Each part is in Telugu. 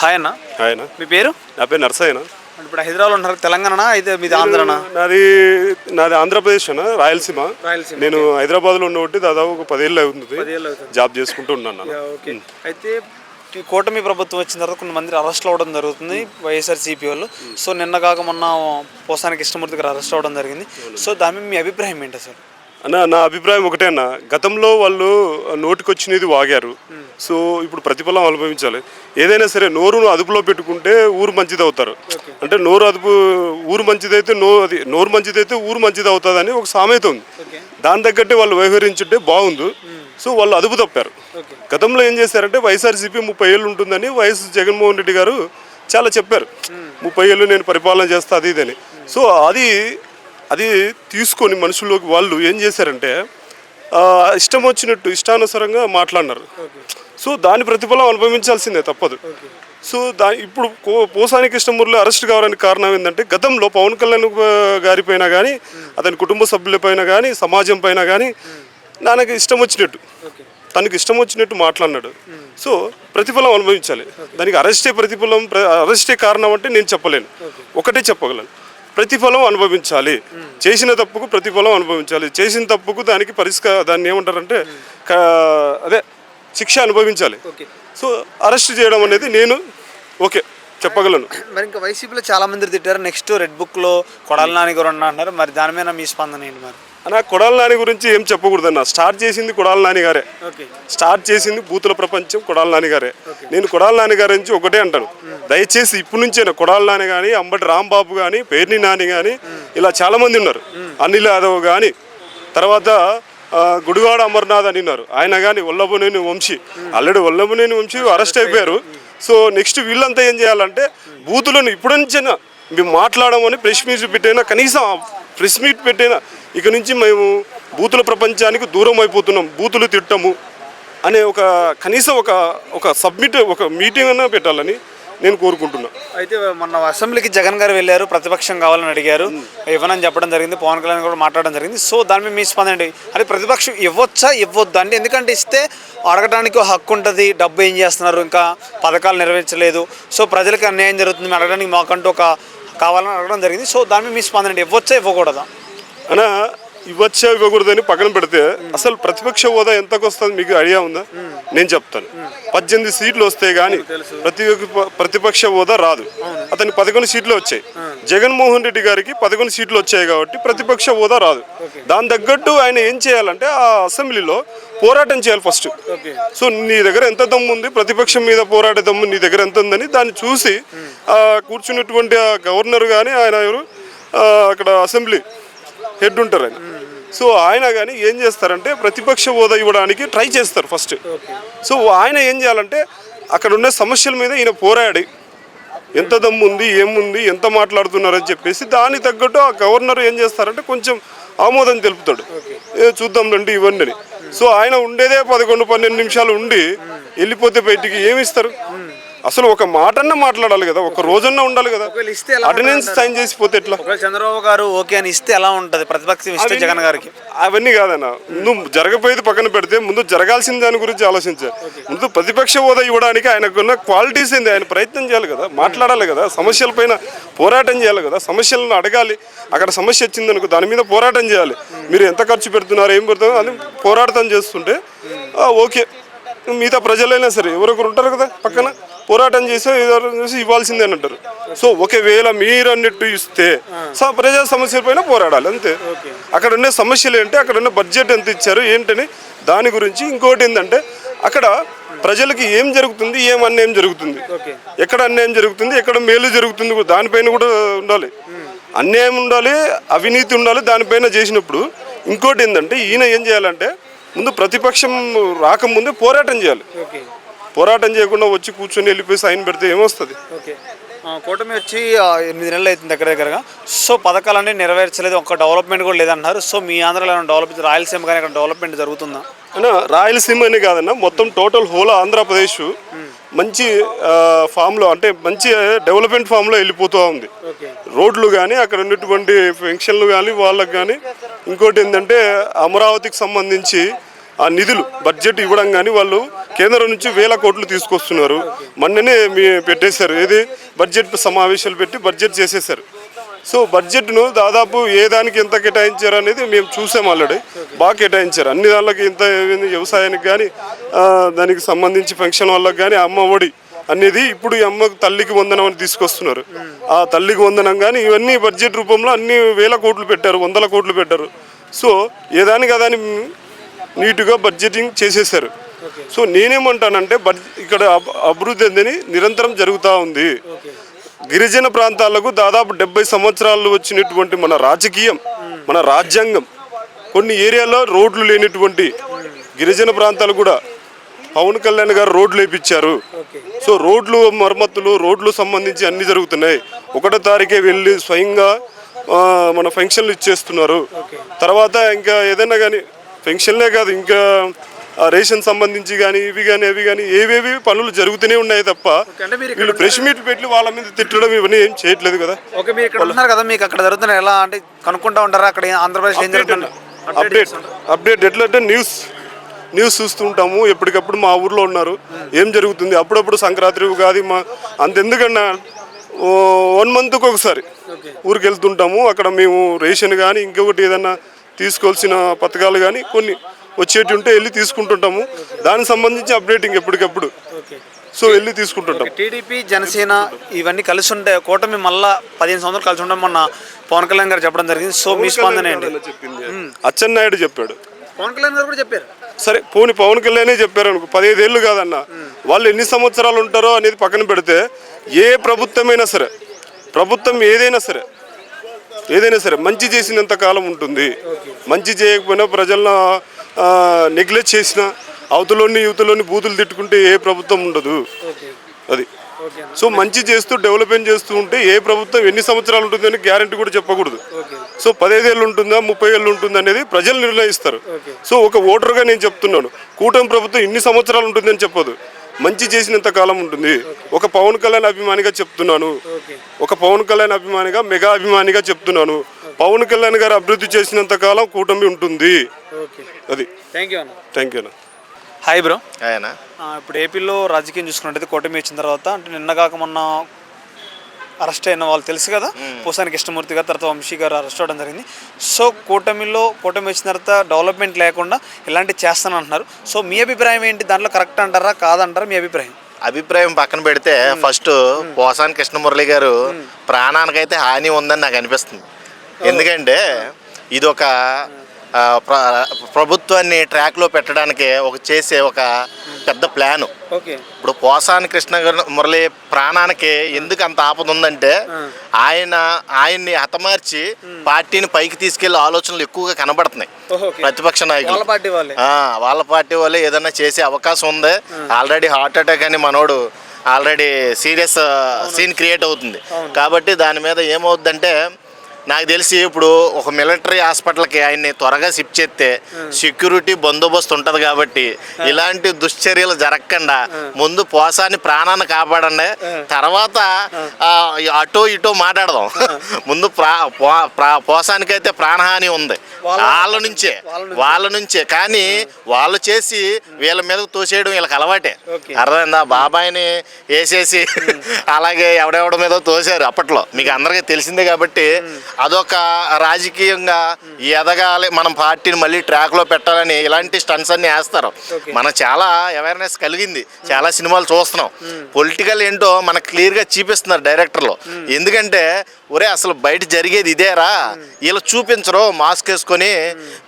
హాయ్ అన్న. ఆయన మీ పేరు? నా పేరు నర్సయ్యన అంటే ఇప్పుడు హైదరాబాద్ ఉన్నారు తెలంగాణ అయితే మీది ఆంధ్రనా? నాది నాది ఆంధ్రప్రదేశ్ అన్న రాయలసీమ. నేను హైదరాబాద్లో ఉండబట్టి దాదాపు ఒక పదేళ్ళు అవుతుంది. జాబ్ చేసుకుంటూ ఉన్నాను అయితే ఈ కూటమి ప్రభుత్వం వచ్చిన తర్వాత కొన్ని మంది అరెస్ట్ అవ్వడం జరుగుతుంది వైఎస్ఆర్ సిపి వాళ్ళు సో నిన్న కాక మొన్న పోసానికి ఇష్టమూర్తి గారు అరెస్ట్ అవ్వడం జరిగింది. సో దాని మీ అభిప్రాయం ఏంటి అసలు? అన్న నా అభిప్రాయం ఒకటే అన్న. గతంలో వాళ్ళు నోటికొచ్చినది వాగారు. సో ఇప్పుడు ప్రతిఫలం అనుభవించాలి. ఏదైనా సరే నోరును అదుపులో పెట్టుకుంటే ఊరు మంచిది అవుతారు అంటే నోరు అదుపు ఊరు మంచిదైతే నో అది నోరు మంచిదైతే ఊరు మంచిది అవుతుందని ఒక సామెత ఉంది. దాని తగ్గట్టే వాళ్ళు వ్యవహరించుంటే బాగుంది సో వాళ్ళు అదుపు తప్పారు. గతంలో ఏం చేశారంటే వైఎస్ఆర్సీపీ ముప్పై ఏళ్ళు ఉంటుందని వైఎస్ జగన్మోహన్ రెడ్డి గారు చాలా చెప్పారు. ముప్పై ఏళ్ళు నేను పరిపాలన చేస్తా అది ఇదని సో అది అది తీసుకొని మనుషుల్లోకి వాళ్ళు ఏం చేశారంటే ఇష్టం వచ్చినట్టు ఇష్టానుసారంగా మాట్లాడినారు. సో దాని ప్రతిఫలం అనుభవించాల్సిందే తప్పదు. సో దా ఇప్పుడు పోసాని కృష్ణమూర్తిలో అరెస్ట్ కావడానికి కారణం ఏంటంటే గతంలో పవన్ కళ్యాణ్ గారి పైన కానీ అతని కుటుంబ సభ్యులపైన కానీ సమాజం పైన కానీ నాకు ఇష్టం వచ్చినట్టు. తనకి ఇష్టం వచ్చినట్టు మాట్లాడినాడు. సో ప్రతిఫలం అనుభవించాలి. దానికి అరెస్టే ప్రతిఫలం ప్ర- అరెస్టే కారణం అంటే నేను చెప్పలేను. ఒకటే చెప్పగలను. ప్రతిఫలం అనుభవించాలి. చేసిన తప్పుకు ప్రతిఫలం అనుభవించాలి. చేసిన తప్పుకు దానికి పరిష్కార దాన్ని ఏమంటారంటే అదే శిక్ష అనుభవించాలి. సో అరెస్ట్ చేయడం అనేది నేను ఓకే చెప్పగలను. మరి ఇంకా వైసీపీలో చాలా మంది తిట్టారు నెక్స్ట్ రెడ్ బుక్లో కొడాలి నాని గారు అన్న అంటున్నారు మరి దాని మీద మీ స్పందన ఏంటి మరి? అన్న కొడాల నాని గురించి ఏం చెప్పకూడదన్న. స్టార్ట్ చేసింది కొడాల నాని గారే. స్టార్ట్ చేసింది బూతుల ప్రపంచం కొడాల నాని గారే. నేను కొడాల నాని గారి నుంచి ఒకటే అంటాను. దయచేసి ఇప్పటి నుంచే కొడాల నాని కానీ అంబటి రాంబాబు కానీ పేర్ని నాని కానీ ఇలా చాలా మంది ఉన్నారు. అనిల్ యాదవ్ కానీ తర్వాత గుడివాడ అమర్నాథ్ అని ఉన్నారు. ఆయన కానీ వల్లభనేని వంశీ. ఆల్రెడీ వల్లభనేని వంశీ అరెస్ట్ అయిపోయారు. సో నెక్స్ట్ వీళ్ళంతా ఏం చేయాలంటే బూతులను ఇప్పటి నుంచైనా మేము మాట్లాడమని ప్రెస్ మీట్ పెట్టైనా కనీసం ప్రెస్ మీట్ పెట్టైనా ఇక నుంచి మేము బూతుల ప్రపంచానికి దూరం అయిపోతున్నాం బూతులు తిట్టము అనే ఒక కనీసం ఒక ఒక సబ్మిట్ ఒక మీటింగ్ అన్నా పెట్టాలని నేను కోరుకుంటున్నా. అయితే మొన్న అసెంబ్లీకి జగన్ గారు వెళ్ళారు ప్రతిపక్షం కావాలని అడిగారు. ఇవ్వనని చెప్పడం జరిగింది పవన్ కళ్యాణ్ కూడా మాట్లాడడం జరిగింది. సో దాని మీద మీ స్పందండి అది ప్రతిపక్షం ఇవ్వచ్చా? ఇవ్వద్దా అంటే ఎందుకంటే ఇస్తే అడగడానికి హక్కు ఉంటుంది డబ్బు ఏం చేస్తున్నారు? ఇంకా పథకాలు నెరవేర్చలేదు. సో ప్రజలకు అన్యాయం జరుగుతుంది అడగడానికి మాకంటూ ఒక కావాలని అడగడం జరిగింది. సో దాని మీద మీ స్పందండి ఇవ్వచ్చా? ఇవ్వకూడదా? అనా ఇవ్వచ్చా ఇవ్వకూడదని పక్కన పెడితే అసలు ప్రతిపక్ష హోదా ఎంతకు వస్తుంది మీకు ఐడియా ఉందా? నేను చెప్తాను. పద్దెనిమిది సీట్లు వస్తే గానీ ప్రతి ప్రతిపక్ష హోదా రాదు. అతనికి పదకొండు సీట్లు వచ్చాయి. జగన్మోహన్ రెడ్డి గారికి పదకొండు సీట్లు వచ్చాయి కాబట్టి ప్రతిపక్ష హోదా రాదు. దాని తగ్గట్టు ఆయన ఏం చేయాలంటే ఆ అసెంబ్లీలో పోరాటం చేయాలి ఫస్ట్. సో నీ దగ్గర ఎంత దమ్ము ఉంది? ప్రతిపక్షం మీద పోరాడే దమ్ము నీ దగ్గర ఎంత ఉందని దాన్ని చూసి ఆ, కూర్చున్నటువంటి ఆ గవర్నర్ కానీ ఆయన ఎవరు? అక్కడ అసెంబ్లీ హెడ్ ఉంటారు ఆయన సో ఆయన కానీ ఏం చేస్తారంటే ప్రతిపక్ష హోదా ఇవ్వడానికి ట్రై చేస్తారు ఫస్ట్. సో ఆయన ఏం చేయాలంటే అక్కడ ఉన్న సమస్యల మీద ఈయన పోరాడి ఎంత దమ్ము ఉంది ఏముంది ఎంత మాట్లాడుతున్నారని చెప్పేసి దానికి తగ్గట్టు ఆ గవర్నర్ ఏం చేస్తారంటే కొంచెం ఆమోదం తెలుపుతాడు. ఏ చూద్దాం రండి ఇవన్నీ సో ఆయన ఉండేదే పదకొండు పన్నెండు నిమిషాలు ఉండి వెళ్ళిపోతే బయటికి ఏమి ఇస్తారు? అసలు ఒక మాటన్నా మాట్లాడాలి కదా ఒక రోజన్నా ఉండాలి కదా. అటెండెన్స్ సైన్ చేసి పోతే ఎట్లా? చంద్రబాబు గారు ఓకే అని ఇస్తే ఎలా ఉంటుంది? ప్రతిపక్షం ఇస్తే జగన్ గారికి. అవన్నీ కాదన్న. ముందు జరగపోయేది పక్కన పెడితే ముందు జరగాల్సిన దాని గురించి ఆలోచించాలి ముందు ప్రతిపక్ష హోదా ఇవ్వడానికి ఆయనకున్న క్వాలిటీస్ ఏంది? ఆయన ప్రయత్నం చేయాలి కదా మాట్లాడాలి కదా సమస్యల పైన పోరాటం చేయాలి కదా సమస్యలను అడగాలి. అక్కడ సమస్య వచ్చింది అనుకో దాని మీద పోరాటం చేయాలి. మీరు ఎంత ఖర్చు పెడుతున్నారు ఏం పెడుతున్నారు అని పోరాటం చేస్తుంటే ఓకే. మిగతా ప్రజలైనా సరే ఎవరొకరు ఉంటారు కదా పక్కన. పోరాటం చేసి చేసి ఇవ్వాల్సిందే అని అంటారు. సో ఒకవేళ మీరు అన్నట్టు ఇస్తే స- ప్రజా సమస్యల పైన పోరాడాలి అంతే. అక్కడ ఉన్న సమస్యలు ఏంటి అక్కడ ఉన్న బడ్జెట్ ఎంత ఇచ్చారు ఏంటని దాని గురించి ఇంకోటి ఏంటంటే అక్కడ ప్రజలకి ఏం జరుగుతుంది ఏం అన్యాయం జరుగుతుంది. ఎక్కడ అన్యాయం జరుగుతుంది ఎక్కడ మేలు జరుగుతుంది దానిపైన కూడా ఉండాలి. అన్యాయం ఉండాలి అవినీతి ఉండాలి దానిపైన చేసినప్పుడు ఇంకోటి ఏంటంటే ఈయన ఏం చేయాలంటే ముందు ప్రతిపక్షం రాకముందే పోరాటం చేయాలి. పోరాటం చేయకుండా వచ్చి కూర్చొని వెళ్ళిపోయి సైన్ పెడితే ఏమొస్తుంది? ఓకే. కూటమి వచ్చి ఎనిమిది నెలలు అవుతుంది దగ్గర దగ్గరగా. సో పథకాలన్నీ నెరవేర్చలేదు. ఒక డెవలప్మెంట్ కూడా లేదంటున్నారు సో మీ ఆంధ్రలో ఏమైనా డెవలప్ రాయలసీమ కానీ అక్కడ డెవలప్మెంట్ జరుగుతుందా? అన్న రాయలసీమ అనే కాదన్న మొత్తం టోటల్ హోల్ ఆంధ్రప్రదేశ్ మంచి ఆ, ఫామ్లో అంటే మంచి డెవలప్మెంట్ ఫామ్లో వెళ్ళిపోతూ ఉంది. రోడ్లు కానీ అక్కడ ఉన్నటువంటి ఫంక్షన్లు కానీ వాళ్ళకి కానీ ఇంకోటి ఏంటంటే అమరావతికి సంబంధించి ఆ నిధులు బడ్జెట్ ఇవ్వడం కానీ వాళ్ళు కేంద్రం నుంచి వేల కోట్లు తీసుకొస్తున్నారు. మొన్ననే మీ పెట్టేశారు. ఏది? బడ్జెట్ సమావేశాలు పెట్టి బడ్జెట్ చేసేశారు. సో బడ్జెట్ను దాదాపు ఏ దానికి ఎంత కేటాయించారు అనేది మేము చూసాం ఆల్రెడీ. బాగా కేటాయించారు. అన్ని దానిలోకి ఇంత వ్యవసాయానికి కానీ దానికి సంబంధించి ఫంక్షన్ వాళ్ళకి కానీ అమ్మ ఒడి అనేది ఇప్పుడు ఈ అమ్మకు తల్లికి వందనం అని తీసుకొస్తున్నారు. ఆ తల్లికి వందనం కానీ ఇవన్నీ బడ్జెట్ రూపంలో అన్ని వేల కోట్లు పెట్టారు వందల కోట్లు పెట్టారు. సో ఏదానికి అదాని నీట్గా బడ్జెటింగ్ చేసేసారు సో నేనేమంటానంటే బడ్ ఇక్కడ అభివృద్ధి అనేది నిరంతరం జరుగుతూ ఉంది. గిరిజన ప్రాంతాలకు దాదాపు డెబ్బై సంవత్సరాలు వచ్చినటువంటి మన రాజకీయం మన రాజ్యాంగం కొన్ని ఏరియాలో రోడ్లు లేనటువంటి గిరిజన ప్రాంతాలు కూడా పవన్ కళ్యాణ్ గారు రోడ్లు వేయించారు సో రోడ్లు మరమ్మతులు రోడ్లు సంబంధించి అన్ని జరుగుతున్నాయి. ఒకటో తారీఖే వెళ్ళి స్వయంగా మన ఫంక్షన్లు ఇచ్చేస్తున్నారు. తర్వాత ఇంకా ఏదైనా కానీ ఫంక్షన్లే కాదు ఇంకా రేషన్ సంబంధించి కానీ ఇవి కానీ అవి కానీ ఏవేవి పనులు జరుగుతూనే ఉన్నాయి తప్ప వీళ్ళు ప్రెస్ మీట్ పెట్టి వాళ్ళ మీద తిట్టడం ఇవన్నీ ఏం చేయట్లేదు కదా. ఓకే మీరు ఇక్కడ ఉన్నారు కదా మీకు అక్కడ జరుగుతున్న ఎలా అంటే కనుక్కుంటా ఉంటారా? అక్కడ ఆంధ్రప్రదేశ్ ఏం జరుగుతుంది? Update update. ఎట్లా అంటే న్యూస్. న్యూస్ చూస్తుంటాము ఎప్పటికప్పుడు మా ఊర్లో ఉన్నారు. ఏం జరుగుతుంది? అప్పుడప్పుడు సంక్రాంతి ఉగాది మా అంతెందుకన్నా వన్ మంత్కి ఒకసారి ఊరికి వెళ్తుంటాము అక్కడ మేము రేషన్ కానీ ఇంకొకటి ఏదన్నా తీసుకోవాల్సిన పథకాలు కానీ కొన్ని వచ్చేటి ఉంటే వెళ్ళి తీసుకుంటుంటాము. దానికి సంబంధించి అప్డేటింగ్ ఎప్పటికప్పుడు. సో వెళ్ళి తీసుకుంటుంటాం. టీడీపీ జనసేన ఇవన్నీ కలిసి ఉంటే కూటమి మళ్ళా పదిహేను సంవత్సరాలు కలిసి ఉంటాం మొన్న పవన్ కళ్యాణ్ గారు చెప్పడం జరిగింది. సో మీ స్పందన అచ్చెన్నాయుడు చెప్పాడు. పవన్ కళ్యాణ్ గారు కూడా చెప్పారు. సరే పోని పవన్ కళ్యాణే చెప్పారు అనుకో పదిహేదేళ్ళు కాదన్న. వాళ్ళు ఎన్ని సంవత్సరాలు ఉంటారో అనేది పక్కన పెడితే ఏ ప్రభుత్వమైనా సరే ప్రభుత్వం ఏదైనా సరే ఏదైనా సరే మంచి చేసినంత కాలం ఉంటుంది. మంచి చేయకపోయినా ప్రజలను నెగ్లెక్ట్ చేసిన అవతలోని యువతలోని బూతులు తిట్టుకుంటే ఏ ప్రభుత్వం ఉండదు. అది. సో మంచి చేస్తూ డెవలప్మెంట్ చేస్తూ ఉంటే ఏ ప్రభుత్వం ఎన్ని సంవత్సరాలు ఉంటుందని గ్యారంటీ కూడా చెప్పకూడదు. సో పదహైదేళ్ళు ఉంటుందా ముప్పై ఏళ్ళు ఉంటుందా అనేది ప్రజలు నిర్ణయిస్తారు. సో ఒక ఓటర్గా నేను చెప్తున్నాను. కూటమి ప్రభుత్వం ఇన్ని సంవత్సరాలు ఉంటుందని చెప్పదు మంచి చేసినంత కాలం ఉంటుంది. ఒక పవన్ కళ్యాణ్ అభిమానిగా చెప్తున్నాను. ఒక పవన్ కళ్యాణ్ అభిమానిగా మెగా అభిమానిగా చెప్తున్నాను. పవన్ కళ్యాణ్ గారు అభివృద్ధి చేసినంత కాలం కూటమి ఉంటుంది. ఓకే. అది. థ్యాంక్ యూ అన్న. హాయ్ బ్రో ఆయన ఇప్పుడు ఏపీలో రాజకీయం చూసుకున్నట్టయితే కూటమి వచ్చిన తర్వాత అంటే నిన్న కాక మొన్న అరెస్ట్ అయిన వాళ్ళు తెలుసు కదా. పోసాని కృష్ణమూర్తి గారు తర్వాత వంశీ గారు అరెస్ట్ అవ్వడం జరిగింది. సో కూటమిలో కూటమి వచ్చిన తర్వాత డెవలప్మెంట్ లేకుండా ఇలాంటివి చేస్తాను అంటున్నారు సో మీ అభిప్రాయం ఏంటి? దాంట్లో కరెక్ట్ అంటారా? కాదంటారా? మీ అభిప్రాయం? అభిప్రాయం పక్కన పెడితే ఫస్ట్ పోసాని కృష్ణమురళి గారు ప్రాణానికైతే హాని ఉందని నాకు అనిపిస్తుంది. ఎందుకంటే ఇది ఒక ప్రభుత్వాన్ని ట్రాక్లో పెట్టడానికి ఒక చేసే ఒక పెద్ద ప్లాను. ఇప్పుడు పోసాని కృష్ణ మురళి ప్రాణానికి ఎందుకు అంత ఆపద ఉందంటే ఆయన ఆయన్ని హతమార్చి పార్టీని పైకి తీసుకెళ్ళే ఆలోచనలు ఎక్కువగా కనబడుతున్నాయి. ప్రతిపక్ష నాయకులు. వాళ్ళ పార్టీ వాళ్ళే. ఆ, వాళ్ళ పార్టీ వాళ్ళే ఏదైనా చేసే అవకాశం ఉంది. ఆల్రెడీ హార్ట్ అటాక్ అని మనోడు ఆల్రెడీ సీరియస్ సీన్ క్రియేట్ అవుతుంది. కాబట్టి దాని మీద ఏమవుద్దంటే నాకు తెలిసి ఇప్పుడు ఒక మిలిటరీ హాస్పిటల్కి ఆయన్ని త్వరగా షిఫ్ట్ చేస్తే సెక్యూరిటీ బందోబస్తు ఉంటుంది కాబట్టి ఇలాంటి దుశ్చర్యలు జరగకుండా ముందు పోసాన్ని ప్రాణాన్ని కాపాడండి. తర్వాత అటో ఇటో మాట్లాడదాం. ముందు ప్రా పోసానికైతే ప్రాణహాని ఉంది. వాళ్ళ నుంచే వాళ్ళ నుంచే. కానీ వాళ్ళు చేసి వీళ్ళ మీద తోసేయడం వీళ్ళకి అలవాటే. అర్థమైందా? బాబాయిని వేసేసి అలాగే ఎవడెవడ మీద తోసారు అప్పట్లో. మీకు అందరికీ తెలిసిందే కాబట్టి అదొక రాజకీయంగా ఎదగాలి. మనం పార్టీని మళ్ళీ ట్రాక్లో పెట్టాలని ఇలాంటి స్టంట్స్ అన్ని వేస్తారు. మనం చాలా అవేర్నెస్ కలిగింది. చాలా సినిమాలు చూస్తున్నాం. పొలిటికల్ ఏంటో మనకు క్లియర్గా చూపిస్తున్నారు డైరెక్టర్లు ఎందుకంటే ఒరే అసలు బయట జరిగేది ఇదేరా? వీళ్ళు చూపించరు మాస్క్ వేసుకొని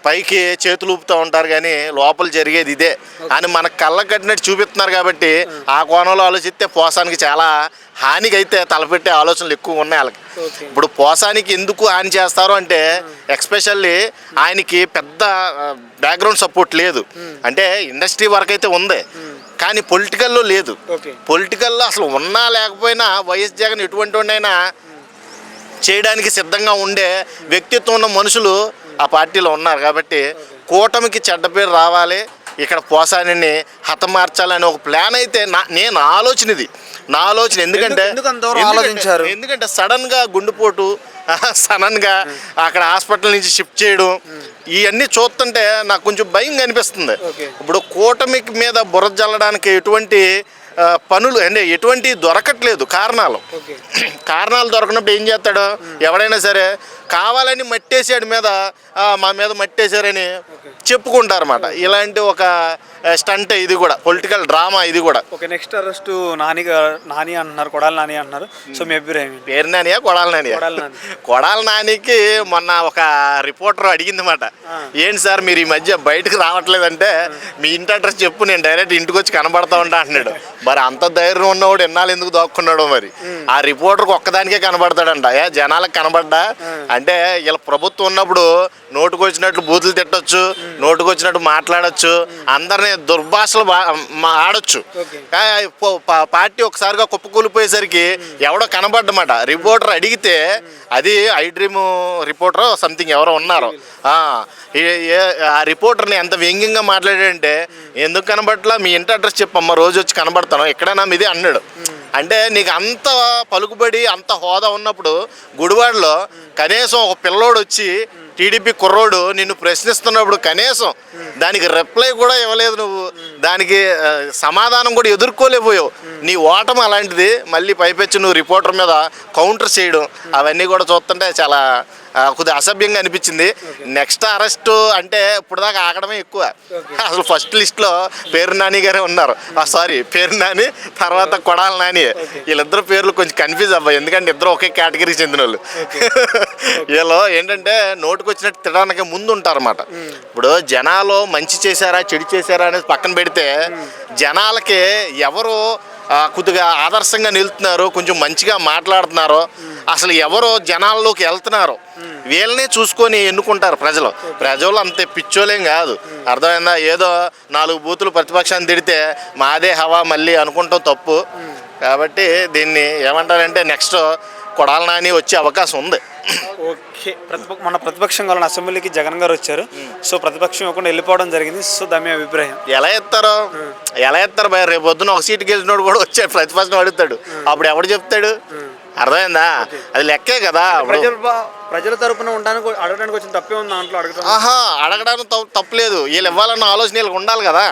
పైకి చేతులు ఊపుతూ ఉంటారు కానీ లోపల జరిగేది ఇదే అని మన కళ్ళ కట్టినట్టు చూపిస్తున్నారు కాబట్టి ఆ కోణంలో ఆలోచిస్తే పోసానికి చాలా హానికి అయితే తలపెట్టే ఆలోచనలు ఎక్కువ ఉన్నాయి వాళ్ళకి. ఇప్పుడు పోసానికి ఎందుకు హాని చేస్తారు అంటే ఎక్స్పెషల్లీ ఆయనకి పెద్ద బ్యాక్గ్రౌండ్ సపోర్ట్ లేదు. అంటే ఇండస్ట్రీ వరకు అయితే ఉంది కానీ పొలిటికల్లో లేదు. పొలిటికల్లో అసలు ఉన్నా లేకపోయినా వైఎస్ జగన్ ఎటువంటి వాడినైనా చేయడానికి సిద్ధంగా ఉండే వ్యక్తిత్వం ఉన్న మనుషులు ఆ పార్టీలో ఉన్నారు కాబట్టి కూటమికి చెడ్డ పేరు రావాలి ఇక్కడ పోసాని హతమార్చాలని ఒక ప్లాన్ అయితే నా నేను ఆలోచన ఇది నా ఆలోచన ఎందుకంటే ఆలోచించారు? ఎందుకంటే సడన్గా గుండెపోటు సడన్గా అక్కడ హాస్పిటల్ నుంచి షిఫ్ట్ చేయడం ఇవన్నీ చూస్తుంటే నాకు కొంచెం భయం కనిపిస్తుంది. ఇప్పుడు కూటమి మీద బురద జల్లడానికి ఎటువంటి పనులు అంటే ఎటువంటి దొరకట్లేదు కారణాలు. కారణాలు దొరకనప్పుడు ఏం చేస్తాడు? ఎవడైనా సరే కావాలని మట్టేసాడు మీద "ఆ, మా మీద మట్టేశారని చెప్పుకుంటారన్నమాట. ఇలాంటి ఒక స్టంట్ ఇది కూడా పొలిటికల్ డ్రామా ఇది కూడా. Okay next arrest Nani Nani అంటున్నారు కొడాలి నాని అంటున్నారు. సో మీ అభిప్రాయం? పేరు నానియా కొడాల నానియా? కొడాలి నాని. కొడాల నానికి మొన్న ఒక రిపోర్టర్ అడిగింది మాట ఏంటి సార్ మీరు ఈ మధ్య బయటకు రావట్లేదంటే మీ ఇంటి అడ్రస్ చెప్పు నేను డైరెక్ట్ ఇంటికి వచ్చి కనబడతా ఉంటా అంటున్నాడు. మరి అంత ధైర్యం ఉన్నవాడు ఎన్నాళ్ళు ఎందుకు దాక్కున్నాడో మరి. ఆ రిపోర్టర్కి ఒక్కదానికే కనబడతాడంట. ఏ జనాలకు కనబడ్డా? అంటే ఇలా ప్రభుత్వం ఉన్నప్పుడు నోటుకు వచ్చినట్లు బూతులు తిట్టొచ్చు నోటుకు వచ్చినట్టు మాట్లాడొచ్చు అందరినీ దుర్భాషలు ఆడొచ్చు. పార్టీ ఒకసారిగా కుప్పకూలిపోయేసరికి ఎవడో కనబడ్డమాట. రిపోర్టర్ అడిగితే అది ఐ డ్రీమ్ రిపోర్టర్ సంథింగ్ ఎవరో ఉన్నారు. ఆ రిపోర్టర్ని ఎంత వ్యంగ్యంగా మాట్లాడాడంటే ఎందుకు కనబట్లా మీ ఇంటి అడ్రస్ చెప్పమ్మ రోజు వచ్చి కనబడతాను. ఎక్కడైనా మీదే అన్నాడు. అంటే నీకు అంత పలుకుబడి అంత హోదా ఉన్నప్పుడు గుడివాడలో కనీసం ఒక పిల్లోడు వచ్చి టీడీపీ కుర్రోడు నిన్ను ప్రశ్నిస్తున్నప్పుడు కనీసం దానికి రిప్లై కూడా ఇవ్వలేదు నువ్వు. దానికి సమాధానం కూడా ఎదుర్కోలేకపోయావు. నీ ఓటమి అలాంటిది. మళ్ళీ పైపెచ్చి నువ్వు రిపోర్టర్ మీద కౌంటర్ చేయడం. అవన్నీ కూడా చూస్తుంటే చాలా కొద్దిగా అసభ్యంగా అనిపించింది. నెక్స్ట్ అరెస్ట్ అంటే ఇప్పుడు దాకా ఆగడమే ఎక్కువ. అసలు ఫస్ట్ లిస్ట్లో పేరు నాని గారే ఉన్నారు. సారీ పేరు నాని తర్వాత కొడాల నాని. వీళ్ళిద్దరు పేర్లు కొంచెం కన్ఫ్యూజ్ అవ్వాలి ఎందుకంటే ఇద్దరు ఒకే కేటగిరీకి చెందిన వాళ్ళు వీళ్ళు ఏంటంటే నోటుకు వచ్చినట్టు తినడానికి ముందు ఉంటారన్నమాట ఇప్పుడు జనాలు మంచి చేశారా చెడు చేశారా అనేది పక్కన పెడితే జనాలకి ఎవరు కొద్దిగా ఆదర్శంగా నిలుతున్నారు కొంచెం మంచిగా మాట్లాడుతున్నారు. అసలు ఎవరు జనాల్లోకి వెళ్తున్నారు. వీళ్ళనే చూసుకొని ఎన్నుకుంటారు ప్రజలు. ప్రజలు అంతే పిచ్చోలేం కాదు. అర్థమైందా? ఏదో నాలుగు బూతులు ప్రతిపక్షాన్ని తిడితే మాదే హవా మళ్ళీ అనుకుంటాం తప్పు. కాబట్టి దీన్ని ఏమంటారంటే నెక్స్ట్ కొడాల నాని వచ్చే అవకాశం ఉంది. ఓకే. ప్రతిపక్ష మన ప్రతిపక్షం కావాలని అసెంబ్లీకి జగన్ గారు వచ్చారు. సో ప్రతిపక్షం ఇవ్వకుండా వెళ్ళిపోవడం జరిగింది. సో దాని అభిప్రాయం. ఎలా ఎత్తారో? ఎలా ఎత్తారు భయ రేపు పొద్దున ఒక సీటుకి గెలిచినోడు కూడా వచ్చాడు ప్రతిపక్షం అడుగుతాడు. అప్పుడు ఎవడు చెప్తాడు? అర్థమైందా? అది లెక్కే కదా. ప్రజలు ప్రజల తరపున ఉండడానికి అడగడానికి వచ్చిన తప్పే ఉంది దాంట్లో అడగడం ఆహా అడగడానికి తప్పు- తప్పులేదు వీళ్ళు ఇవ్వాలన్న ఆలోచన వీళ్ళకి ఉండాలి కదా.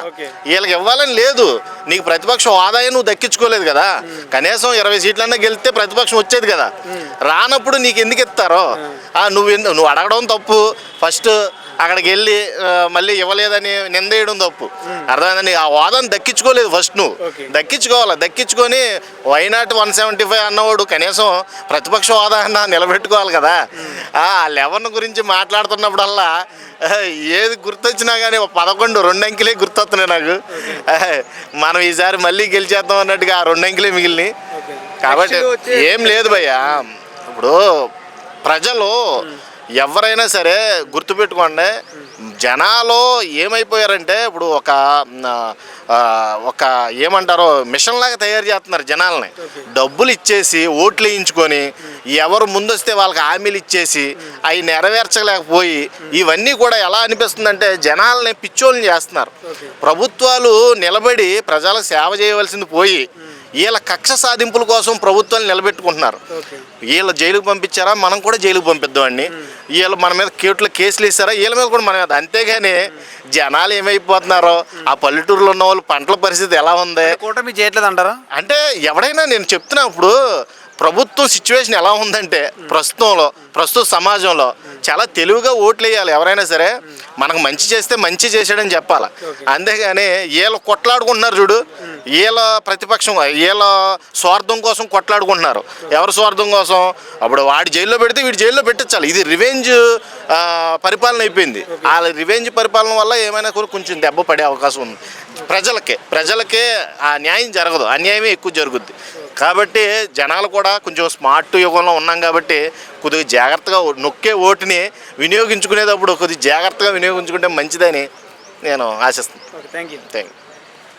వీళ్ళకి ఇవ్వాలని లేదు. నీకు ప్రతిపక్షం ఆదాయం నువ్వు దక్కించుకోలేదు కదా. కనీసం ఇరవై సీట్లన్నా గెలిస్తే ప్రతిపక్షం వచ్చేది కదా. రానప్పుడు నీకు ఎందుకు ఇస్తారో? ఆ, నువ్వు నువ్వు అడగడం తప్పు. ఫస్ట్ అక్కడికి వెళ్ళి మళ్ళీ ఇవ్వలేదని నిందేయడం తప్పు. అర్థమైందని ఆ హోదాను దక్కించుకోలేదు ఫస్ట్ నువ్వు. దక్కించుకోవాలి? దక్కించుకొని why not one seventy five అన్నవాడు కనీసం ప్రతిపక్ష హోదా అన్న నిలబెట్టుకోవాలి కదా. ఆ లెవెన్ గురించి మాట్లాడుతున్నప్పుడల్లా ఏది గుర్తొచ్చినా కానీ పదకొండు రెండు అంకెలే గుర్తొస్తున్నాయి నాకు. మనం ఈసారి మళ్ళీ గెలిచేద్దాం అన్నట్టుగా ఆ రెండు అంకెలే మిగిలినాయి. కాబట్టి ఏం లేదు భయ్యా. ఇప్పుడు ప్రజలు ఎవరైనా సరే గుర్తుపెట్టుకోండి జనాలు ఏమైపోయారంటే ఇప్పుడు ఒక ఒక ఏమంటారో మిషన్ లాగా తయారు చేస్తున్నారు జనాల్ని. డబ్బులు ఇచ్చేసి ఓట్లు వేయించుకొని ఎవరు ముందొస్తే వాళ్ళకి హామీలు ఇచ్చేసి అవి నెరవేర్చలేకపోయి ఇవన్నీ కూడా ఎలా అనిపిస్తుందంటే జనాల్ని పిచ్చోళ్ళని చేస్తున్నారు. ప్రభుత్వాలు నిలబడి ప్రజలకు సేవ చేయవలసింది పోయి వీళ్ళ కక్ష సాధింపుల కోసం ప్రభుత్వాలు నిలబెట్టుకుంటున్నారు. వీళ్ళ జైలుకు పంపించారా? మనం కూడా జైలుకు పంపిద్దామండి. వీళ్ళు మన మీద కేట్లు కేసులు ఇస్తారా వీళ్ళ మీద కూడా మన మీద. అంతేగాని జనాలు ఏమైపోతున్నారో? ఆ పల్లెటూరులో ఉన్న వాళ్ళు పంటల పరిస్థితి ఎలా ఉంది? కూటమి చేయట్లేదు అంటారా అంటే ఎవడైనా నేను చెప్తున్నా ఇప్పుడు ప్రభుత్వం సిచ్యువేషన్ ఎలా ఉందంటే ప్రస్తుతంలో ప్రస్తుత సమాజంలో చాలా తెలివిగా ఓట్లు వేయాలి ఎవరైనా సరే. మనకు మంచి చేస్తే మంచి చేసాడని చెప్పాలి. అంతేగాని వీళ్ళు కొట్లాడుకుంటున్నారు చూడు. వీళ్ళ ప్రతిపక్షం వీళ్ళ స్వార్థం కోసం కొట్లాడుకుంటున్నారు. ఎవరి స్వార్థం కోసం? అప్పుడు వాడి జైల్లో పెడితే వీడి జైల్లో పెట్టించాలి ఇది రివెంజ్ పరిపాలన అయిపోయింది. ఆ రివెంజ్ పరిపాలన వల్ల ఏమైనా కూడా కొంచెం దెబ్బ పడే అవకాశం ఉంది. ప్రజలకే ప్రజలకే ఆ న్యాయం జరగదు. అన్యాయమే ఎక్కువ జరుగుద్ది. కాబట్టి జనాలు కూడా కొంచెం స్మార్ట్ యుగంలో ఉన్నాం కాబట్టి కొద్దిగా జాగ్రత్తగా నొక్కే ఓటుని వినియోగించుకునేటప్పుడు కొద్దిగా జాగ్రత్తగా వినియోగించుకుంటే మంచిదని నేను ఆశిస్తున్నాను. Thank you thank you